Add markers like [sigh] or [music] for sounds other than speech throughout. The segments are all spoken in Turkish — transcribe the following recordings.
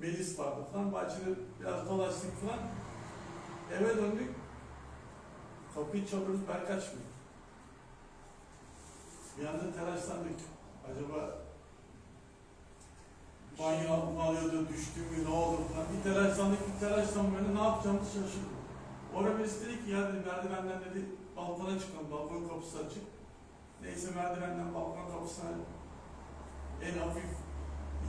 Melis vardı falan. Bahçede biraz dolaştık falan. Eve döndük. Kapıyı çalıyoruz, Berkaç mı? Bir anda telaşlandık. Acaba banyo banyoda düştü mü, ne oldu falan. Bir telaşlandık, bir telaşlanmayla ne yapacağımızı şaşırdık. Orada birisi dedi ki ya dedi, merdivenden dedi balkona çıkalım, balkon kapısı açık. Neyse merdivenden balkon kapısına en hafif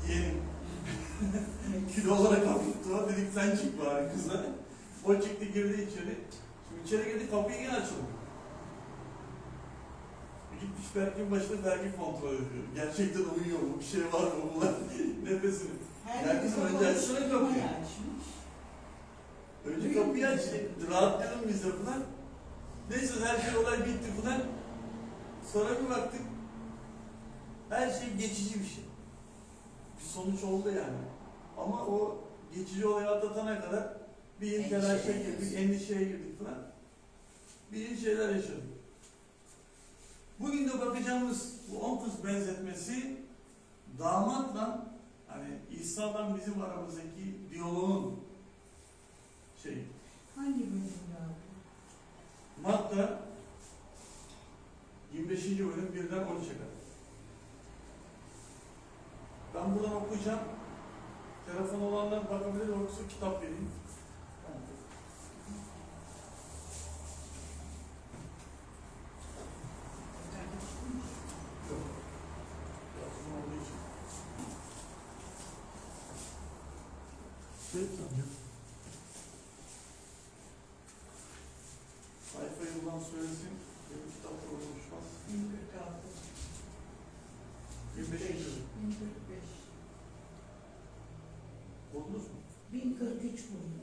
yeğenim [laughs] kilo olarak hafifti. Dedik sen çık bari kıza. O çıktı girdi içeri. Şimdi içeri girdi kapıyı yine açıldı. Bir Gitmiş Berk'in başına vergi kontrol ediyor. Gerçekten uyuyor mu? Bir şey var mı? Bunlar [laughs] nefesini. Kızım önce açsana kapıyı. Önce kapıyı aç. Rahatlayalım biz de falan. Neyse her şey olay bitti falan. Sonra bir baktık. Her şey geçici bir şey. Sonuç oldu yani. Ama o geçici olayı atlatana kadar bir Endişeye telaşa girdik, giriyorsun. endişeye girdik falan. Bir şeyler yaşadık. Bugün de bakacağımız bu on kız benzetmesi damatla hani İsa'dan bizim aramızdaki diyaloğun şey Hangi bölümde abi? Matta 25. bölüm birden 13'e kadar. Ben buradan okuyacağım. Telefon olanlar bakabilir yoksa kitap vereyim. Yok. Yazım olduğu için. Şey tanıyor. Sayfayı bulan söylesin. Benim kitapta oluşmaz. 1046. 25. bölüm. 1045. Buldunuz mu? 1043 buldum.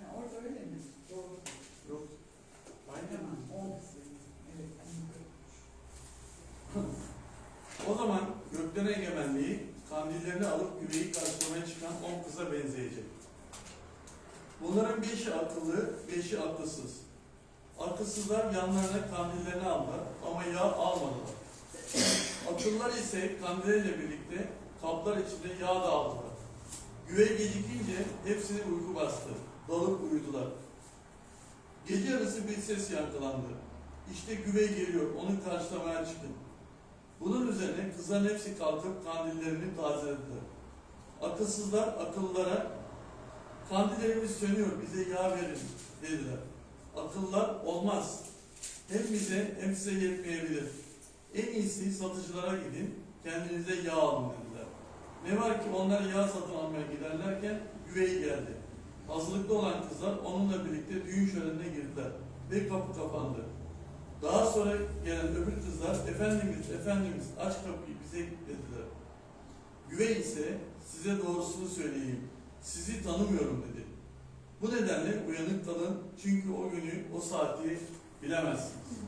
Ya orada öyle mi? Doğru. Yok. Mı? 10 Evet. 1043. O zaman gökten egemenliği kandillerini alıp güveyi karşılamaya çıkan on kıza benzeyecek. Bunların beşi akıllı, beşi akılsız. Akılsızlar yanlarına kandillerini aldılar ama yağ almadılar. Akıllar ise kandilleriyle birlikte kaplar içinde yağ da aldılar. Güvey gecikince hepsini uyku bastı. Dalıp uyudular. Gece yarısı bir ses yankılandı. İşte güvey geliyor, onu karşılamaya çıkın. Bunun üzerine kızların hepsi kalkıp kandillerini tazelediler. Akılsızlar akıllılara kandillerimiz sönüyor bize yağ verin dediler. Akıllar olmaz. Hem bize hem size yetmeyebilir. En iyisi satıcılara gidin kendinize yağ alın dediler. Ne var ki onlar yağ satın almaya giderlerken güvey geldi. Hazırlıklı olan kızlar onunla birlikte düğün şölenine girdiler ve kapı kapandı. Daha sonra gelen öbür kızlar, Efendimiz, Efendimiz aç kapıyı bize dediler. Güvey ise size doğrusunu söyleyeyim, sizi tanımıyorum dedi. Bu nedenle uyanık kalın çünkü o günü, o saati bilemezsiniz.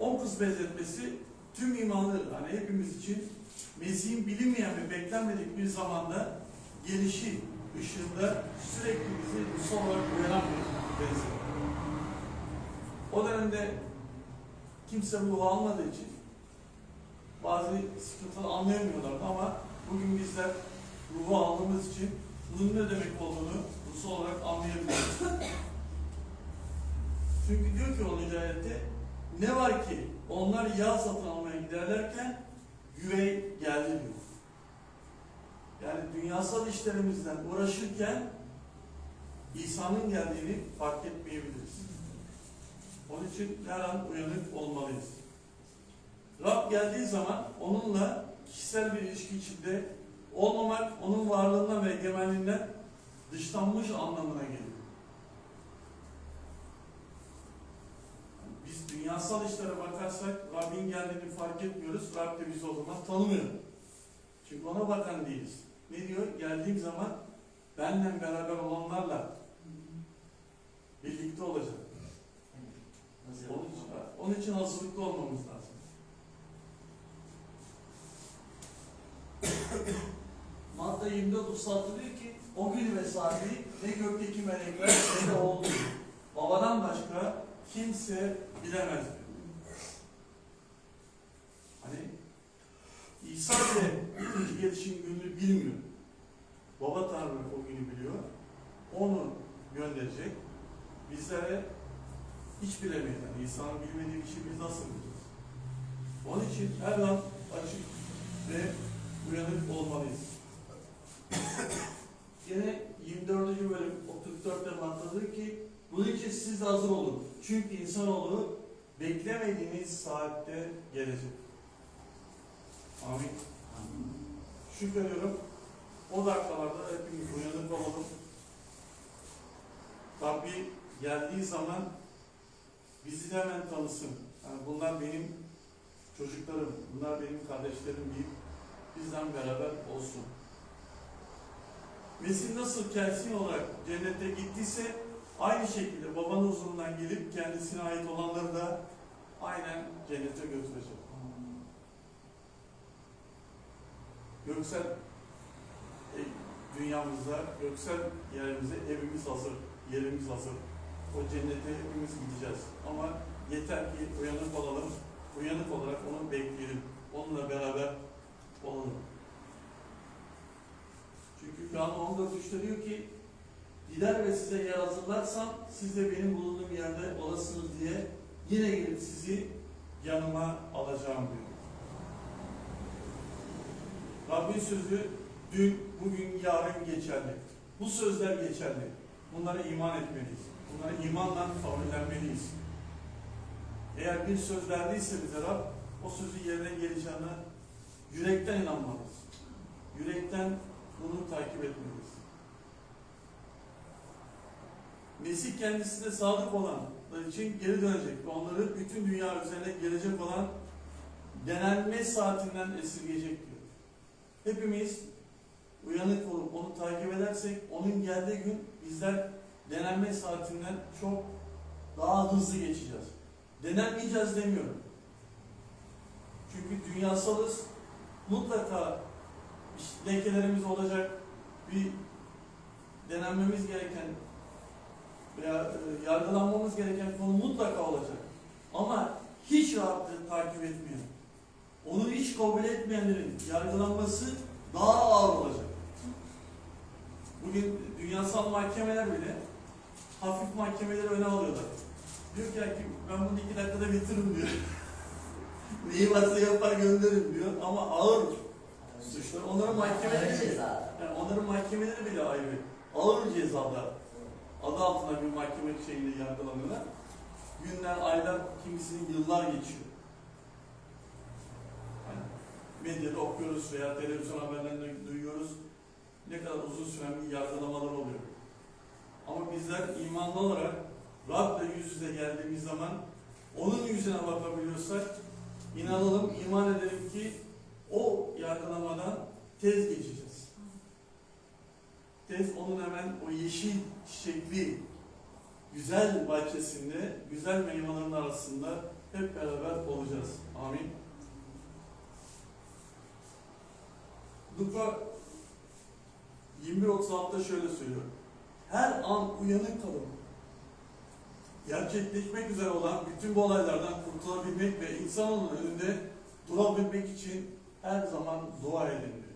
On kız benzetmesi tüm imanlı, hani hepimiz için Mesih'in bilinmeyen ve beklenmedik bir zamanda gelişi ışığında sürekli bizi ruhsal olarak uyanan bir benzetme. O dönemde kimse ruhu almadığı için bazı sıkıntıları anlayamıyorlardı ama bugün bizler ruhu aldığımız için bunun ne demek olduğunu ruhsal olarak anlayabiliyoruz. Çünkü diyor ki 10. ayette ne var ki onlar yağ satın almaya giderlerken güvey geldi diyor. Yani dünyasal işlerimizden uğraşırken İsa'nın geldiğini fark etmeyebiliriz. Onun için her an uyanık olmalıyız. Rab geldiği zaman onunla kişisel bir ilişki içinde olmamak, onun varlığından ve egemenliğinden dışlanmış anlamına geliyor. Biz dünyasal işlere bakarsak Rabbin geldiğini fark etmiyoruz. Rab de bizi o zaman tanımıyor. Çünkü ona bakan değiliz. Ne diyor? Geldiğim zaman benden beraber olanlarla birlikte olacak. Onun için, onun için hazırlıklı olmamız lazım. Matta 24 36 diyor ki o gün ve saati ne gökteki melekler ne de bilir. Babadan başka kimse bilemez. Hani İsa ikinci gelişin gününü bilmiyor. Baba Tanrı o günü biliyor. Onu gönderecek. Bizlere hiç bilemeyiz. Yani İsa'nın bilmediği bir şey biz nasıl bileceğiz? Onun için her an açık ve uyanık olmalıyız. Yine 24. bölüm 34'te matladı ki bunun için siz hazır olun. Çünkü insanoğlu beklemediğiniz saatte gelecek. Amin. Şükrediyorum. O dakikalarda hepimiz uyanık olalım. Rabbi geldiği zaman bizi de hemen tanısın. Yani bunlar benim çocuklarım, bunlar benim kardeşlerim deyip bizden beraber olsun. Mesih nasıl kesin olarak cennete gittiyse aynı şekilde babanın huzurundan gelip kendisine ait olanları da aynen cennete götürecek. Göksel e, dünyamızda, göksel yerimize evimiz hazır, yerimiz hazır. O cennete hepimiz gideceğiz. Ama yeter ki uyanık olalım, uyanık olarak onu bekleyelim. Onunla beraber olalım. Çünkü Yuhanna 14.3'te diyor ki gider ve size yer hazırlarsam siz de benim bulunduğum yerde olasınız diye yine gelip sizi yanıma alacağım diyor. Rabbin sözü dün, bugün, yarın geçerli. Bu sözler geçerli. Bunlara iman etmeliyiz. Bunlara imanla kabullenmeliyiz. Eğer bir söz verdiyse bize Rab, o sözü yerine geleceğine yürekten inanmalıyız. Yürekten bunu takip etmeliyiz. Mesih kendisine sadık olanlar için geri dönecek ve onları bütün dünya üzerine gelecek olan denenme saatinden esirgeyecek diyor. Hepimiz uyanık olup onu takip edersek onun geldiği gün bizler denenme saatinden çok daha hızlı geçeceğiz. Denenmeyeceğiz demiyorum. Çünkü dünyasalız mutlaka lekelerimiz olacak, bir denenmemiz gereken veya e, yargılanmamız gereken konu mutlaka olacak. Ama hiç rahatlığı takip etmeyen, onu hiç kabul etmeyenlerin yargılanması daha ağır olacak. Bugün dünyasal mahkemeler bile hafif mahkemeleri öne alıyorlar. Diyor ki, "Ya ki ben bunu iki dakikada bitiririm diyor. [laughs] Neyi varsa yapar gönderirim diyor ama ağır suçlar. Onların mahkemeleri bile, yani onların mahkemeleri bile ayrı. Ağır cezalar. Adı altına bir mahkeme şeyinde yargılanıyorlar. Günler, aylar, kimisinin yıllar geçiyor. Yani medyada okuyoruz veya televizyon haberlerinde duyuyoruz. Ne kadar uzun süren bir yargılamalar oluyor. Ama bizler imanlı olarak Rab'le yüz yüze geldiğimiz zaman onun yüzüne bakabiliyorsak inanalım, iman edelim ki o yargılamadan tez geçeceğiz. Tez onun hemen o yeşil çiçekli güzel bahçesinde, güzel meyvelerin arasında hep beraber olacağız. Amin. Luka 21.36'da şöyle söylüyor. Her an uyanık kalın. Gerçekleşmek üzere olan bütün bu olaylardan kurtulabilmek ve insanoğlunun önünde durabilmek için her zaman dua edin diyor.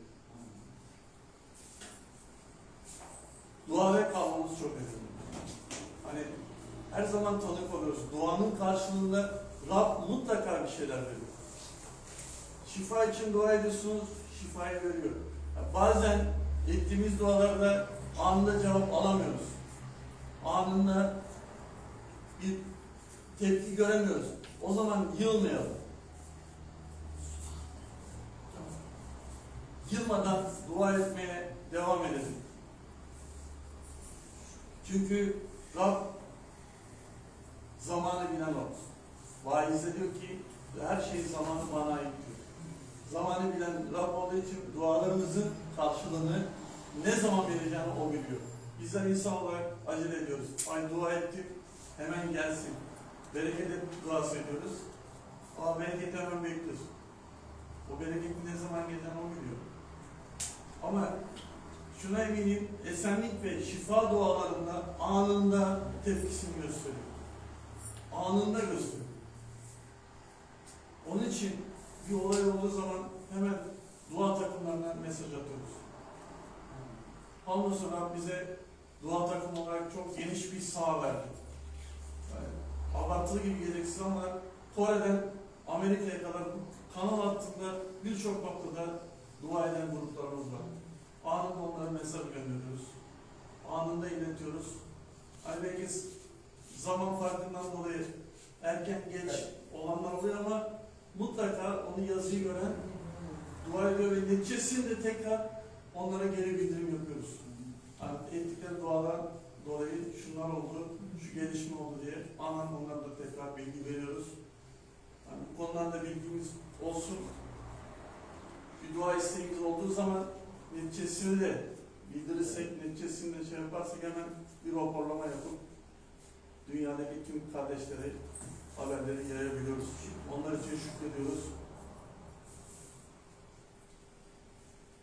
Duada kalmamız çok önemli. Hani her zaman tanık oluyoruz. Duanın karşılığında Rab mutlaka bir şeyler veriyor. Şifa için dua ediyorsunuz, şifayı veriyor. Ya bazen ettiğimiz dualarda anında cevap alamıyoruz. Anında bir tepki göremiyoruz. O zaman yılmayalım. Yılmadan dua etmeye devam edelim. Çünkü Rab zamanı bilen o. Vaizde diyor ki her şey zamanı bana ait diyor. Zamanı bilen Rab olduğu için dualarımızın karşılığını ne zaman vereceğini o biliyor. Bizler insan olarak acele ediyoruz. Ay dua ettim, hemen gelsin. Bereket duası ediyoruz. Ama bereket hemen bekliyoruz. O bereketin ne zaman geleceğini o biliyor. Ama şuna eminim, esenlik ve şifa dualarında anında tepkisini gösteriyor. Anında gösteriyor. Onun için bir olay olduğu zaman hemen dua takımlarına mesaj atıyoruz. Hamdolsun Rab bize dua takımı olarak çok geniş bir saha verdi. Yani abartılı gibi gereksiz ama Kore'den Amerika'ya kadar kanal hattında birçok noktada dua eden gruplarımız var. Anında onlara mesaj gönderiyoruz. Anında iletiyoruz. Hani belki zaman farkından dolayı erken geç olanlar oluyor ama mutlaka onu yazıyı gören dua ediyor ve neticesinde tekrar onlara geri bildirim yapıyoruz. Yani ettikleri duadan dolayı şunlar oldu, şu gelişme oldu diye anan onlara da tekrar bilgi veriyoruz. Yani bu konularda bilgimiz olsun. Bir dua isteğimiz olduğu zaman neticesini de bildirirsek, neticesini de şey yaparsak hemen bir raporlama yapıp dünyadaki tüm kardeşlere haberleri yayabiliyoruz. Onlar için şükrediyoruz.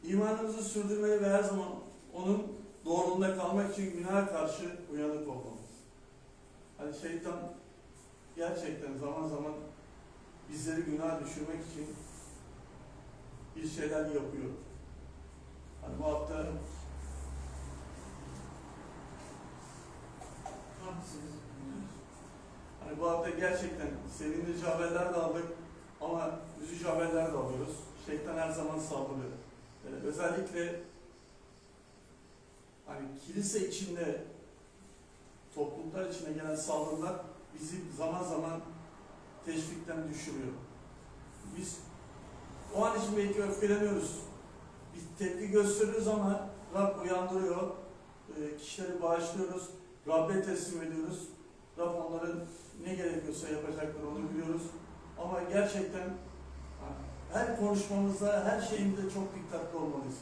İmanımızı sürdürmeyi ve her zaman onun doğruluğunda kalmak için günaha karşı uyanık olmamız. Hani şeytan gerçekten zaman zaman bizleri günah düşürmek için bir şeyler yapıyor. Hani bu hafta Hani bu hafta gerçekten sevindirici haberler de aldık ama üzücü haberler de alıyoruz. Şeytan her zaman saldırıyor. Ee, özellikle hani kilise içinde topluluklar içine gelen saldırılar bizi zaman zaman teşvikten düşürüyor. Biz o an için belki öfkeleniyoruz. Bir tepki gösteriyoruz ama Rab uyandırıyor. Ee, kişileri bağışlıyoruz. Rabbe teslim ediyoruz. Rab onların ne gerekiyorsa yapacaklar onu biliyoruz. Ama gerçekten her konuşmamızda, her şeyimizde çok dikkatli olmalıyız.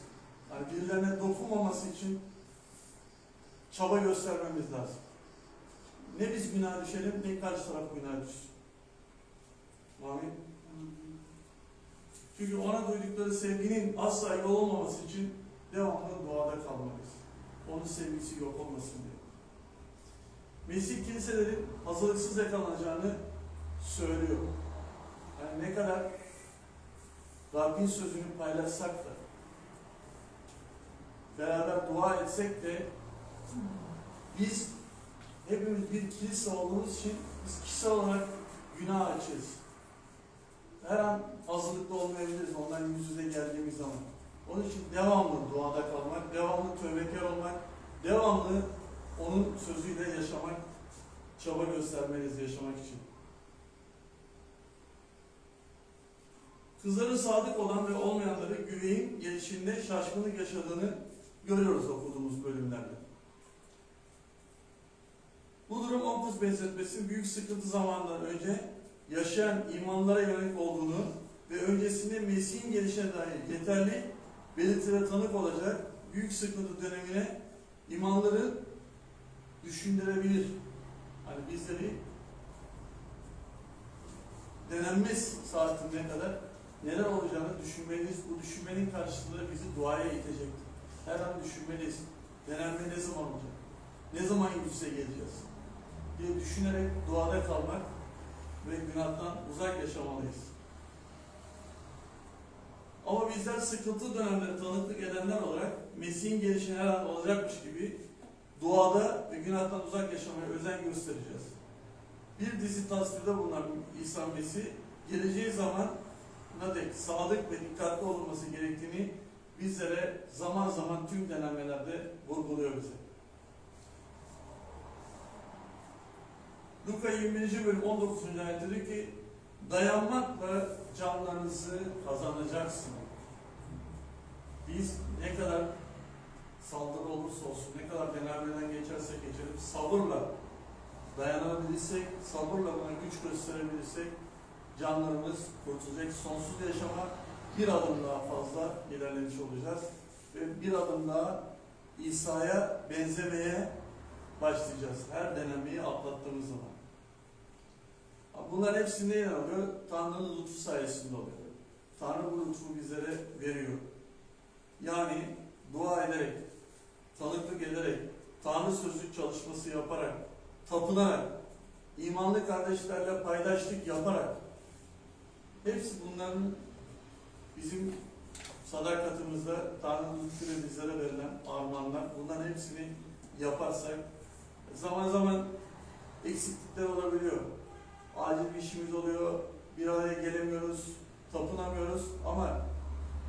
Yani birilerine dokunmaması için çaba göstermemiz lazım. Ne biz günah düşelim, ne karşı taraf günah düşsün. Amin. Çünkü ona duydukları sevginin asla yok olmaması için devamlı duada kalmalıyız. Onun sevgisi yok olmasın diye. Mesih kiliselerin hazırlıksız yakalanacağını söylüyor. Yani ne kadar Rabbin sözünü paylaşsak da beraber dua etsek de biz hepimiz bir kilise olduğumuz için biz kişisel olarak günah açığız. Her an hazırlıklı olmayabiliriz ondan yüz yüze geldiğimiz zaman. Onun için devamlı duada kalmak, devamlı tövbekar olmak, devamlı onun sözüyle yaşamak, çaba göstermeliyiz yaşamak için. Kızların sadık olan ve olmayanları güveyin gelişinde şaşkınlık yaşadığını görüyoruz okuduğumuz bölümlerde. Bu durum on kız benzetmesinin büyük sıkıntı zamanından önce yaşayan imanlara yönelik olduğunu ve öncesinde Mesih'in gelişine dair yeterli belirtilere tanık olacak büyük sıkıntı dönemine imanları düşündürebilir. Hani bizleri denenmez saatine kadar neler olacağını düşünmeliyiz. Bu düşünmenin karşılığı bizi duaya itecektir. Her an düşünmeliyiz. Denenme ne zaman olacak? Ne zaman yüze geleceğiz? diye düşünerek duada kalmak ve günahtan uzak yaşamalıyız. Ama bizler sıkıntı dönemleri tanıklık edenler olarak Mesih'in gelişine her an olacakmış gibi duada ve günahtan uzak yaşamaya özen göstereceğiz. Bir dizi tasvirde bulunan İsa Mesih geleceği zaman dek sadık ve dikkatli olunması gerektiğini bizlere zaman zaman tüm denemelerde vurguluyor bize. Luka 21. bölüm 19. ayette diyor ki dayanmakla canlarınızı kazanacaksınız. Biz ne kadar saldırı olursa olsun, ne kadar denemeden geçersek geçelim, sabırla dayanabilirsek, sabırla buna güç gösterebilirsek canlarımız kurtulacak. Sonsuz yaşama bir adım daha fazla ilerlemiş olacağız. Ve bir adım daha İsa'ya benzemeye başlayacağız. Her denemeyi atlattığımız zaman. Bunlar hepsi neyle oluyor? Tanrı'nın lütfu sayesinde oluyor. Tanrı bu lütfu bizlere veriyor. Yani dua ederek, tanıklık ederek, Tanrı sözlük çalışması yaparak, tapınarak, imanlı kardeşlerle paydaşlık yaparak, hepsi bunların bizim sadakatimizde Tanrı'nın lütfuyla bizlere verilen armağanlar, bunların hepsini yaparsak, zaman zaman eksiklikler olabiliyor. Acil bir işimiz oluyor, bir araya gelemiyoruz, tapınamıyoruz ama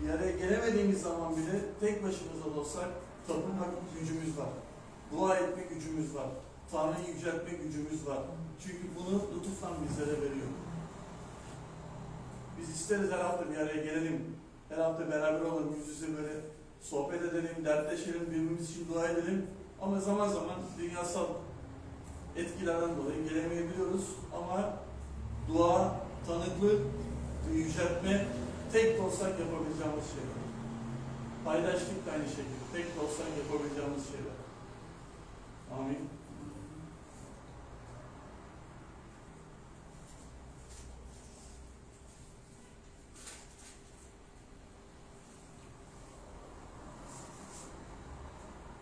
bir araya gelemediğimiz zaman bile tek başımıza da olsak tapınmak gücümüz var. Dua etme gücümüz var. Tanrı'yı yüceltme gücümüz var. Çünkü bunu lütuftan bizlere veriyor. Biz isteriz her hafta bir araya gelelim. Her hafta beraber olalım, yüz yüze böyle sohbet edelim, dertleşelim, birbirimiz için dua edelim. Ama zaman zaman dünyasal etkilerden dolayı gelemeyebiliyoruz. Dua, tanıklık, yüceltme tek olsak yapabileceğimiz şeyler. Paydaşlık da aynı şekilde. Tek olsak yapabileceğimiz şeyler. Amin.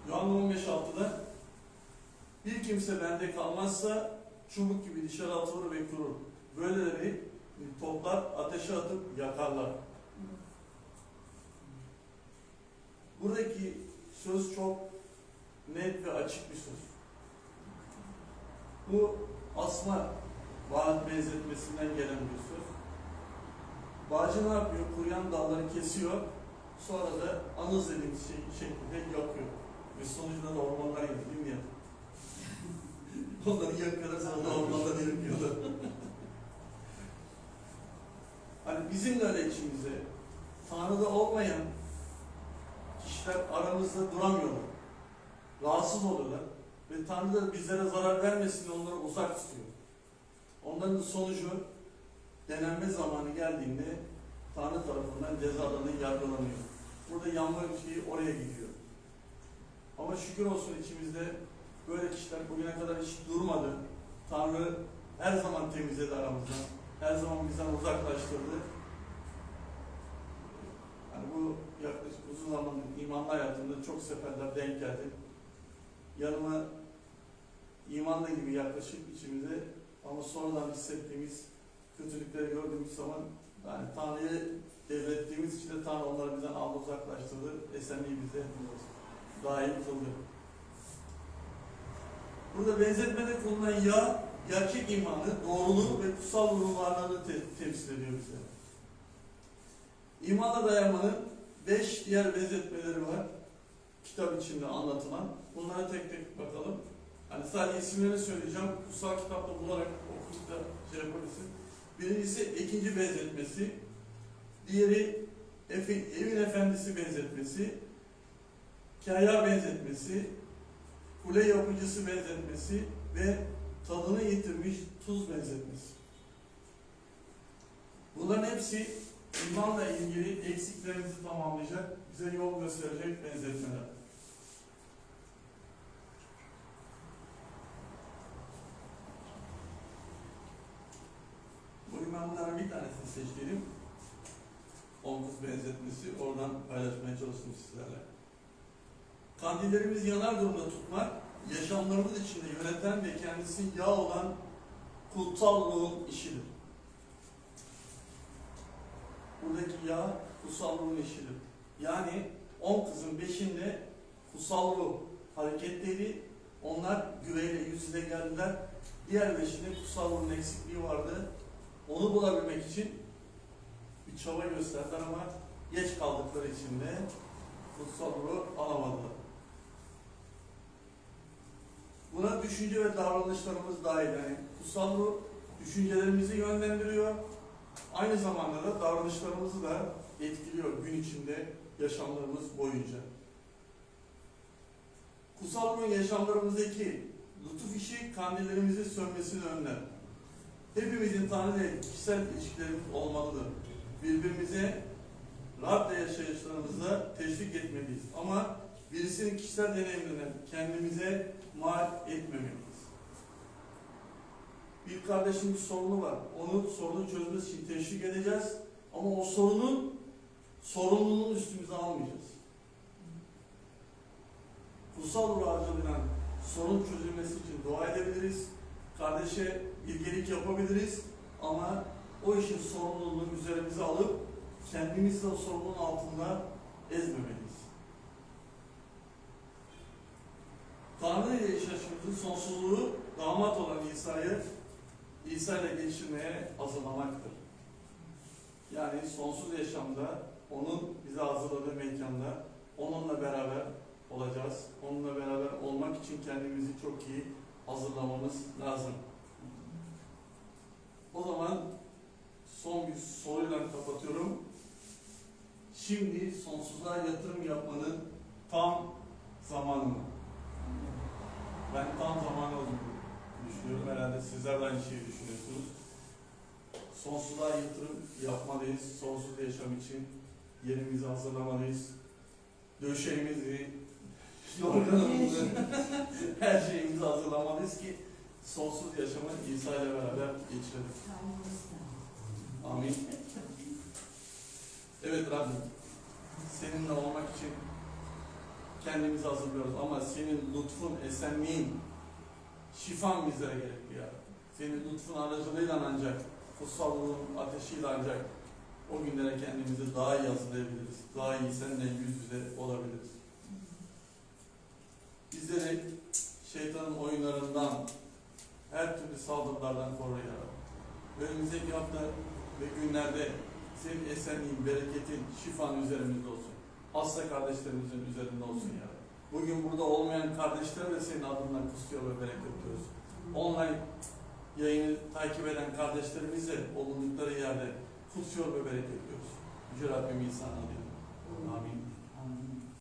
Yuhanna 15.6'da bir kimse bende kalmazsa çubuk gibi dışarı atılır ve kurur. Böyleleri toplar ateşe atıp yakarlar. Buradaki söz çok net ve açık bir söz. Bu asma vaat benzetmesinden gelen bir söz. Bağcı ne yapıyor? Kuruyan dalları kesiyor. Sonra da anız dediğimiz şey, şekilde yakıyor. Ve sonucunda da ormanlar yanıyor değil mi ya? [laughs] Onları yakıyorlar sonra ormanlar yakıyorlar. hani bizim de Tanrı'da olmayan kişiler aramızda duramıyorlar. Rahatsız oluyorlar. Ve Tanrı da bizlere zarar vermesin diye onları uzak tutuyor. Onların sonucu denenme zamanı geldiğinde Tanrı tarafından cezalarını yargılanıyor. Burada yanma şeyi oraya gidiyor. Ama şükür olsun içimizde böyle kişiler bugüne kadar hiç durmadı. Tanrı her zaman temizledi aramızdan. Her zaman bizden uzaklaştırdı. Yani bu zamandır imanlı hayatımda çok seferler denk geldi. Yanıma imanlı gibi yaklaşık içimize ama sonradan hissettiğimiz kötülükleri gördüğümüz zaman yani Tanrı'yı devrettiğimiz için de Tanrı onları bizden aldı uzaklaştırdı. Esenliği bize dahil kıldı. Burada benzetmede kullanılan yağ, gerçek imanı, doğruluğu ve kutsal ruhun varlığını te- temsil ediyor bize. İmana dayanmanın beş diğer benzetmeleri var. Kitap içinde anlatılan. Bunlara tek tek bakalım. Hani sadece isimlerini söyleyeceğim. Kutsal kitapta bularak okuyup da şey yapabilirsin. Birincisi ikinci benzetmesi. Diğeri efe- evin efendisi benzetmesi. Kaya benzetmesi. Kule yapıcısı benzetmesi ve tadını yitirmiş tuz benzetmesi. Bunların hepsi imanla ilgili eksiklerimizi tamamlayacak, bize yol gösterecek benzetmeler. Ben bunların bir tanesini seçtim. Omuz benzetmesi. Oradan paylaşmaya çalıştım sizlerle. Kandillerimizi yanar durumda tutmak, yaşamlarımız içinde yöneten ve kendisi yağ olan kutsal ruhun işidir. Buradaki yağ kutsal ruhun işidir. Yani on kızın beşinde kutsal ruh hareketteydi. Onlar güveyle yüz yüze geldiler. Diğer beşinde kutsal ruhun eksikliği vardı. Onu bulabilmek için bir çaba gösterdiler ama geç kaldıkları için de kutsal ruhu alamadılar. Buna düşünce ve davranışlarımız dahil. Yani kutsal ruh düşüncelerimizi yönlendiriyor. Aynı zamanda da davranışlarımızı da etkiliyor gün içinde yaşamlarımız boyunca. Kutsal ruhun yaşamlarımızdaki lütuf işi kandillerimizin sönmesini önler. Hepimizin Tanrı ile kişisel ilişkilerimiz olmalıdır. Birbirimize Rab'le yaşayışlarımıza teşvik etmeliyiz. Ama birisinin kişisel deneyimlerine kendimize mal etmemeliyiz. Bir kardeşin bir sorunu var. Onun sorunu çözmesi için teşvik edeceğiz. Ama o sorunun sorumluluğunu üstümüze almayacağız. Kutsal ruh aracılığıyla sorun çözülmesi için dua edebiliriz. Kardeşe bilgelik yapabiliriz. Ama o işin sorumluluğunu üzerimize alıp kendimizi de sorunun altında ezmemeliyiz. Tanrı ile yaşayışımızın sonsuzluğu damat olan İsa'yı İsa ile geçirmeye hazırlamaktır. Yani sonsuz yaşamda onun bize hazırladığı mekanda onunla beraber olacağız. Onunla beraber olmak için kendimizi çok iyi hazırlamamız lazım. O zaman son bir soruyla kapatıyorum. Şimdi sonsuzluğa yatırım yapmanın tam zamanı mı? Ben tam zamanı düşünüyorum. Herhalde sizler de aynı şeyi düşünüyorsunuz. Sonsuzluğa yatırım yapmalıyız. Sonsuz yaşam için yerimizi hazırlamalıyız. Döşeğimizi, yorganımızı, [laughs] her şeyimizi hazırlamalıyız ki sonsuz yaşamı İsa ile beraber geçirelim. Amin. Evet Rabbim, seninle olmak için kendimizi hazırlıyoruz ama senin lütfun, esenliğin, şifan bizlere gerekli ya. Senin lütfun aracılığıyla ancak, kutsallığın ateşiyle ancak o günlere kendimizi daha iyi hazırlayabiliriz. Daha iyi seninle yüz yüze olabiliriz. Bizleri şeytanın oyunlarından, her türlü saldırılardan koru ya. Önümüzdeki hafta ve günlerde senin esenliğin, bereketin, şifan üzerimizde olsun. Hasta kardeşlerimizin üzerinde olsun ya. Bugün burada olmayan kardeşlere de senin adından kusuyor ve bereket diyoruz. Online yayını takip eden kardeşlerimiz de bulundukları yerde kutsuyor ve bereket diyoruz. Yüce Rabbim insan adıyla. Amin.